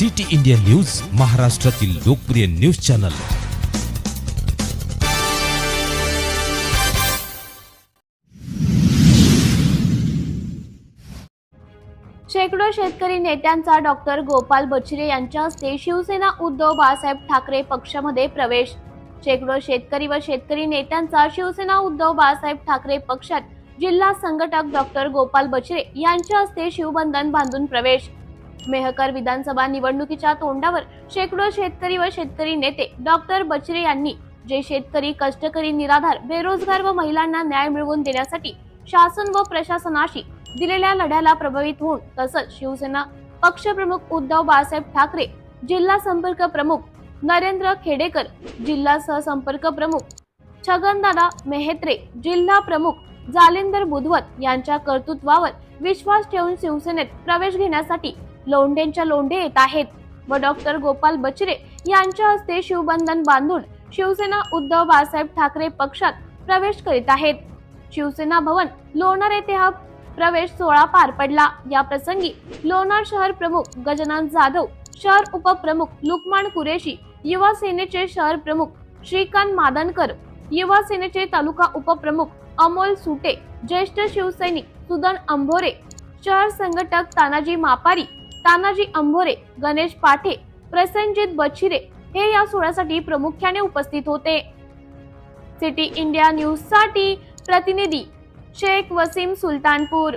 City India news महाराष्ट्रातील लोकप्रिय news channel. शेकडो शेतकरी नेत्यांचा डॉक्टर गोपाल बछिरे यांच्या हस्ते शिवसेना उद्धव बाळासाहेब ठाकरे पक्षामध्ये प्रवेश. शेकडो शेतकरी व शेतकरी नेत्यांचा शिवसेना उद्धव बाळासाहेब ठाकरे पक्षात जिल्हा संघटक डॉक्टर गोपाल बछिरे यांच्या हस्ते शिवबंधन बांधून प्रवेश. मेहकर विधानसभा निवडणुकीच्या तोंडावर शेकडो शेतकरी व शेतकरी नेते डॉक्टर बचरे यांनी जे शेतकरी कष्टकरी निराधार बेरोजगार व महिलांना न्याय मिळवून देण्यासाठी शासन व प्रशासनाशी दिलेल्या लढ्याला प्रभावित होऊन तसंच शिवसेना पक्षप्रमुख उद्धव बाळासाहेब ठाकरे जिल्हा संपर्क प्रमुख नरेंद्र खेडेकर जिल्हा सहसंपर्क प्रमुख छगनदादा मेहेत्रे जिल्हा प्रमुख जालिंदर बुधवत यांच्या कर्तृत्वावर विश्वास ठेवून शिवसेनेत प्रवेश घेण्यासाठी लोंढेंच्या लोंढे येत आहेत. व डॉक्टर गोपाल बचरे यांच्या हस्ते शिवबंधन बांधून शिवसेना उद्धव बाळासाहेब ठाकरे पक्षात प्रवेश करीत आहेत. शिवसेना भवन लोणार येथे हा प्रवेश सोहळा पार पडला. या प्रसंगी लोणार शहर प्रमुख गजानन जाधव शहर उपप्रमुख लुकमान कुरेशी युवा सेनेचे शहर प्रमुख श्रीकांत मादनकर युवा सेनेचे तालुका उपप्रमुख अमोल सुटे ज्येष्ठ शिवसैनिक सुदन अंभोरे शहर संघटक तानाजी मापारी तानाजी अंभोरे गणेश पाठे प्रसंजित बछिरे हे या सोहळ्यासाठी प्रामुख्याने उपस्थित होते. सिटी इंडिया न्यूजसाठी प्रतिनिधी शेख वसीम सुलतानपूर.